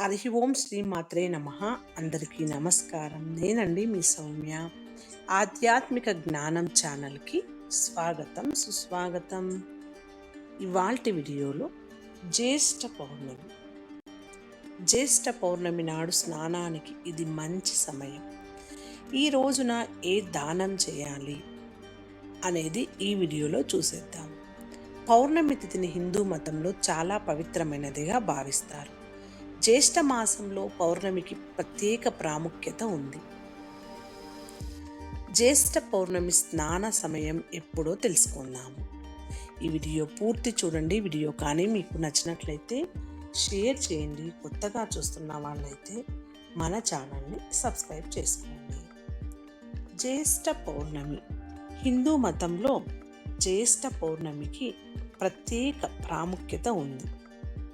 హరి ఓం శ్రీ మాత్రే నమ. అందరికీ నమస్కారం. నేనండి మీ సౌమ్య. ఆధ్యాత్మిక జ్ఞానం ఛానల్కి స్వాగతం సుస్వాగతం. ఇవాల్టి వీడియోలో జ్యేష్ఠ పౌర్ణమి. జ్యేష్ఠ పౌర్ణమి నాడు స్నానానికి ఇది మంచి సమయం. ఈ రోజున ఏ దానం చేయాలి అనేది ఈ వీడియోలో చూసేద్దాం. పౌర్ణమి తిథిని హిందూ మతంలో చాలా పవిత్రమైనదిగా భావిస్తారు. జ్యేష్ఠ మాసంలో పౌర్ణమికి ప్రత్యేక ప్రాముఖ్యత ఉంది. జ్యేష్ఠ పౌర్ణమి స్నాన సమయం ఎప్పుడో తెలుసుకుందాము. ఈ వీడియో పూర్తి చూడండి. వీడియో కానీ మీకు నచ్చినట్లయితే షేర్ చేయండి. కొత్తగా చూస్తున్న వాళ్ళైతే మన ఛానల్ని సబ్స్క్రైబ్ చేసుకోండి. జ్యేష్ఠ పౌర్ణమి. హిందూ మతంలో జ్యేష్ఠ పౌర్ణమికి ప్రత్యేక ప్రాముఖ్యత ఉంది.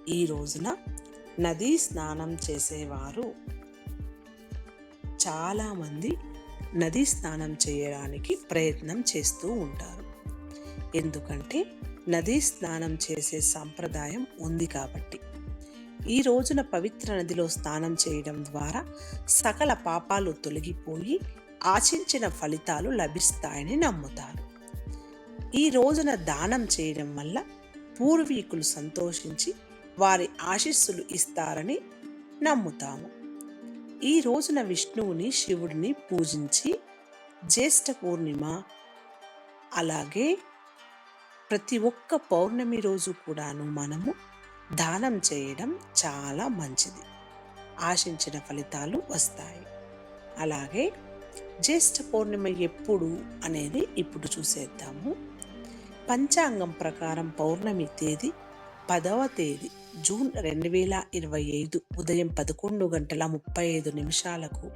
ఈ రోజున నదీ స్నానం చేసేవారు. చాలామంది నదీ స్నానం చేయడానికి ప్రయత్నం చేస్తూ ఉంటారు. ఎందుకంటే నదీ స్నానం చేసే సంప్రదాయం ఉంది కాబట్టి. ఈ రోజున పవిత్ర నదిలో స్నానం చేయడం ద్వారా సకల పాపాలు తొలగిపోయి ఆశించిన ఫలితాలు లభిస్తాయని నమ్ముతారు. ఈ రోజున దానం చేయడం వల్ల పూర్వీకులు సంతోషించి వారి ఆశీస్సులు ఇస్తారని నమ్ముతాము. ఈ రోజున విష్ణువుని శివుడిని పూజించి జ్యేష్ఠ పూర్ణిమ అలాగే ప్రతి ఒక్క పౌర్ణమి రోజు కూడాను మనము దానం చేయడం చాలా మంచిది. ఆశించిన ఫలితాలు వస్తాయి. అలాగే జ్యేష్ఠ పౌర్ణిమ ఎప్పుడు అనేది ఇప్పుడు చూసేద్దాము. పంచాంగం ప్రకారం పౌర్ణమి తేదీ పదవ తేదీ జూన్ రెండు వేల ఇరవై ఐదు ఉదయం పదకొండు గంటల ముప్పై ఐదు నిమిషాలకు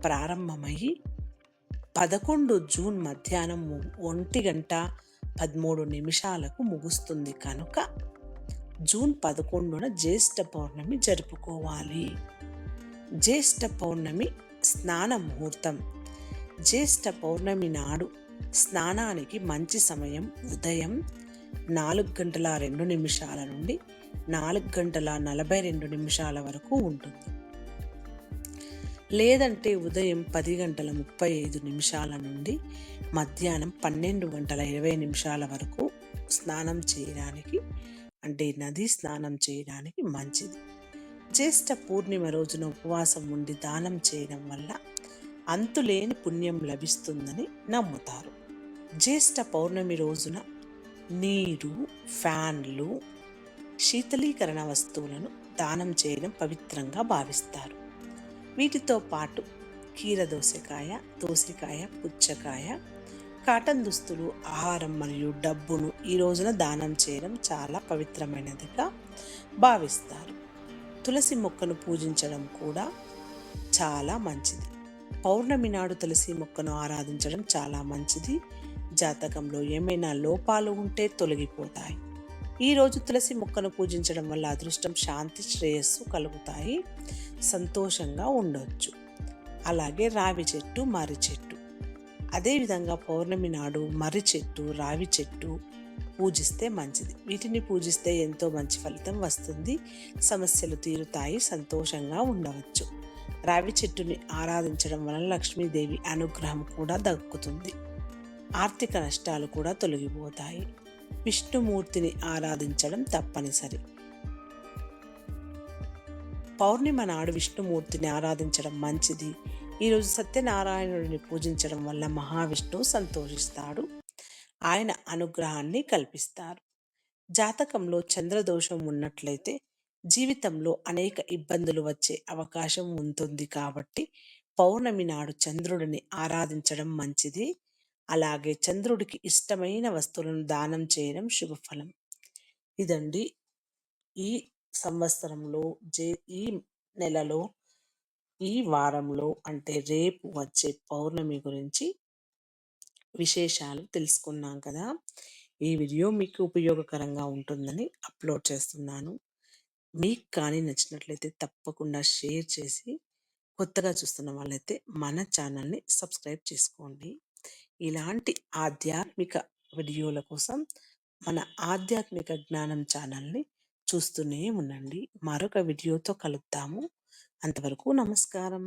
ప్రారంభమయ్యి పదకొండు జూన్ మధ్యాహ్నం ఒంటి గంట పదమూడు నిమిషాలకు ముగుస్తుంది కనుక జూన్ పదకొండున జ్యేష్ఠ పౌర్ణమి జరుపుకోవాలి. జ్యేష్ఠ పౌర్ణమి స్నాన ముహూర్తం. జ్యేష్ఠ పౌర్ణమి నాడు స్నానానికి మంచి సమయం ఉదయం నాలుగు గంటల రెండు నిమిషాల నుండి నాలుగు గంటల నలభై రెండు నిమిషాల వరకు ఉంటుంది. లేదంటే ఉదయం పది గంటల ముప్పై ఐదు నిమిషాల నుండి మధ్యాహ్నం పన్నెండు గంటల ఇరవై నిమిషాల వరకు స్నానం చేయడానికి అంటే నది స్నానం చేయడానికి మంచిది. జ్యేష్ఠ పూర్ణిమ రోజున ఉపవాసం ఉండి దానం చేయడం వల్ల అంతులేని పుణ్యం లభిస్తుందని నమ్ముతారు. జ్యేష్ఠ పౌర్ణమి రోజున నీరు ఫ్యాన్లు శీతలీకరణ వస్తువులను దానం చేయడం పవిత్రంగా భావిస్తారు. వీటితో పాటు కీర దోసకాయ దోసకాయ పుచ్చకాయ కాటన్ దుస్తులు ఆహారం మరియు డబ్బును ఈ రోజున దానం చేయడం చాలా పవిత్రమైనదిగా భావిస్తారు. తులసి మొక్కను పూజించడం కూడా చాలా మంచిది. పౌర్ణమి నాడు తులసి మొక్కను ఆరాధించడం చాలా మంచిది. జాతకంలో ఏమైనా లోపాలు ఉంటే తొలగిపోతాయి. ఈరోజు తులసి మొక్కను పూజించడం వల్ల అదృష్టం శాంతి శ్రేయస్సు కలుగుతాయి. సంతోషంగా ఉండవచ్చు అలాగే రావి చెట్టు మర్రి చెట్టు. అదేవిధంగా పౌర్ణమి నాడు మర్రి చెట్టు రావి చెట్టు పూజిస్తే మంచిది. వీటిని పూజిస్తే ఎంతో మంచి ఫలితం వస్తుంది. సమస్యలు తీరుతాయి సంతోషంగా ఉండవచ్చు. రావి చెట్టుని ఆరాధించడం వలన లక్ష్మీదేవి అనుగ్రహం కూడా దక్కుతుంది. ఆర్థిక నష్టాలు కూడా తొలగిపోతాయి. విష్ణుమూర్తిని ఆరాధించడం తప్పనిసరి. పౌర్ణిమ నాడు విష్ణుమూర్తిని ఆరాధించడం మంచిది. ఈరోజు సత్యనారాయణుడిని పూజించడం వల్ల మహావిష్ణువు సంతోషిస్తాడు. ఆయన అనుగ్రహాన్ని కల్పిస్తారు. జాతకంలో చంద్రదోషం ఉన్నట్లయితే జీవితంలో అనేక ఇబ్బందులు వచ్చే అవకాశం ఉంటుంది కాబట్టి పౌర్ణమి నాడు చంద్రుడిని ఆరాధించడం మంచిది. అలాగే చంద్రుడికి ఇష్టమైన వస్తువులను దానం చేయడం శుభఫలం. ఇదండి ఈ సంవత్సరంలో జే ఈ నెలలో ఈ వారంలో అంటే రేపు వచ్చే పౌర్ణమి గురించి విశేషాలు తెలుసుకున్నాం కదా. ఈ వీడియో మీకు ఉపయోగకరంగా ఉంటుందని అప్లోడ్ చేస్తున్నాను. మీకు కానీ నచ్చినట్లయితే తప్పకుండా షేర్ చేసి కొత్తగా చూస్తున్న వాళ్ళైతే మన ఛానల్ని సబ్స్క్రైబ్ చేసుకోండి. ఇలాంటి ఆధ్యాత్మిక వీడియోల కోసం మన ఆధ్యాత్మిక జ్ఞానం ఛానల్ని చూస్తూనే ఉండండి. మరొక వీడియోతో కలుద్దాము. అంతవరకు నమస్కారం.